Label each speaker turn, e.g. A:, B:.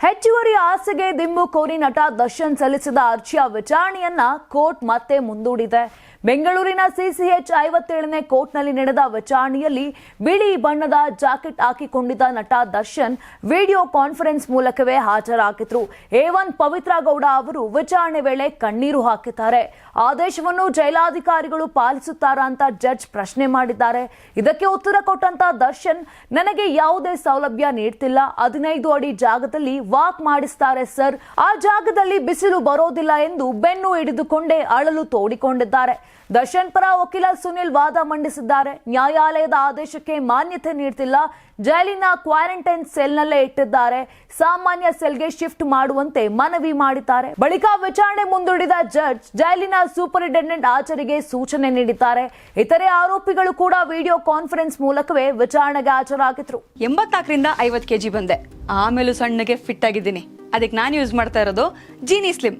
A: ಹೆಚ್ಚುವರಿ ಆಸೆಗೆ ದಿಂಬು ಕೋರಿ ನಟ ದರ್ಶನ್ ಸಲ್ಲಿಸಿದ ಅರ್ಜಿಯ ವಿಚಾರಣೆಯನ್ನ ಕೋರ್ಟ್ ಮತ್ತೆ ಮುಂದೂಡಿದೆ. ಬೆಂಗಳೂರಿನ ಸಿಸಿಎಚ್ ಐವತ್ತೇಳನೇ ಕೋರ್ಟ್ನಲ್ಲಿ ನಡೆದ ವಿಚಾರಣೆಯಲ್ಲಿ ಬಿಳಿ ಬಣ್ಣದ ಜಾಕೆಟ್ ಹಾಕಿಕೊಂಡಿದ್ದ ನಟ ದರ್ಶನ್ ವಿಡಿಯೋ ಕಾನ್ಫರೆನ್ಸ್ ಮೂಲಕವೇ ಹಾಜರಾಗಿದ್ರು. ಒನ್ ಪವಿತ್ರ ಗೌಡ ಅವರು ವಿಚಾರಣೆ ವೇಳೆ ಕಣ್ಣೀರು ಹಾಕಿದ್ದಾರೆ. ಆದೇಶವನ್ನು ಜೈಲಾಧಿಕಾರಿಗಳು ಪಾಲಿಸುತ್ತಾರಾ ಅಂತ ಜಡ್ಜ್ ಪ್ರಶ್ನೆ ಮಾಡಿದ್ದಾರೆ. ಇದಕ್ಕೆ ಉತ್ತರ ಕೊಟ್ಟಂತ ದರ್ಶನ್, ನನಗೆ ಯಾವುದೇ ಸೌಲಭ್ಯ ನೀಡ್ತಿಲ್ಲ. ಹದಿನೈದು ಅಡಿ ಜಾಗದಲ್ಲಿ ವಾಕ್ ಮಾಡಿಸ್ತಾರೆ ಸರ್. ಆ ಜಾಗದಲ್ಲಿ ಬಿಸಿಲು ಬರೋದಿಲ್ಲ ಎಂದು ಬೆನ್ನು ಹಿಡಿದುಕೊಂಡೇ ಅಳಲು ತೋಡಿಕೊಂಡಿದ್ದಾರೆ. ದರ್ಶನ್ ಪರ ವಕೀಲ ಸುನಿಲ್ ವಾದ ಮಂಡಿಸಿದ್ದಾರೆ. ನ್ಯಾಯಾಲಯದ ಆದೇಶಕ್ಕೆ ಮಾನ್ಯತೆ ನೀಡ್ತಿಲ್ಲ. ಜೈಲಿನ ಕ್ವಾರಂಟೈನ್ ಸೆಲ್ನಲ್ಲೇ ಇಟ್ಟಿದ್ದಾರೆ. ಸಾಮಾನ್ಯ ಸೆಲ್ಗೆ ಶಿಫ್ಟ್ ಮಾಡುವಂತೆ ಮನವಿ ಮಾಡಿದ್ದಾರೆ. ಬಳಿಕ ವಿಚಾರಣೆ ಮುಂದೂಡಿದ ಜಡ್ಜ್ ಜೈಲಿನ ಸೂಪರಿಂಟೆಂಡೆಂಟ್ ಆಚರಿಗೆ ಸೂಚನೆ ನೀಡಿದ್ದಾರೆ. ಇತರೆ ಆರೋಪಿಗಳು ಕೂಡ ವಿಡಿಯೋ ಕಾನ್ಫರೆನ್ಸ್ ಮೂಲಕವೇ ವಿಚಾರಣೆಗೆ ಹಾಜರಾಗಿದ್ರು.
B: ಎಂಬತ್ನಾಲ್ಕರಿಂದ ಐವತ್ತು ಕೆಜಿ ಬಂದೆ. ಆಮೇಲೂ ಸಣ್ಣಗೆ ಫಿಟ್ ಆಗಿದ್ದೀನಿ. ಅದಕ್ಕೆ ನಾನು ಯೂಸ್ ಮಾಡ್ತಾ ಇರೋದು ಜೀನಿ ಸ್ಲಿಮ್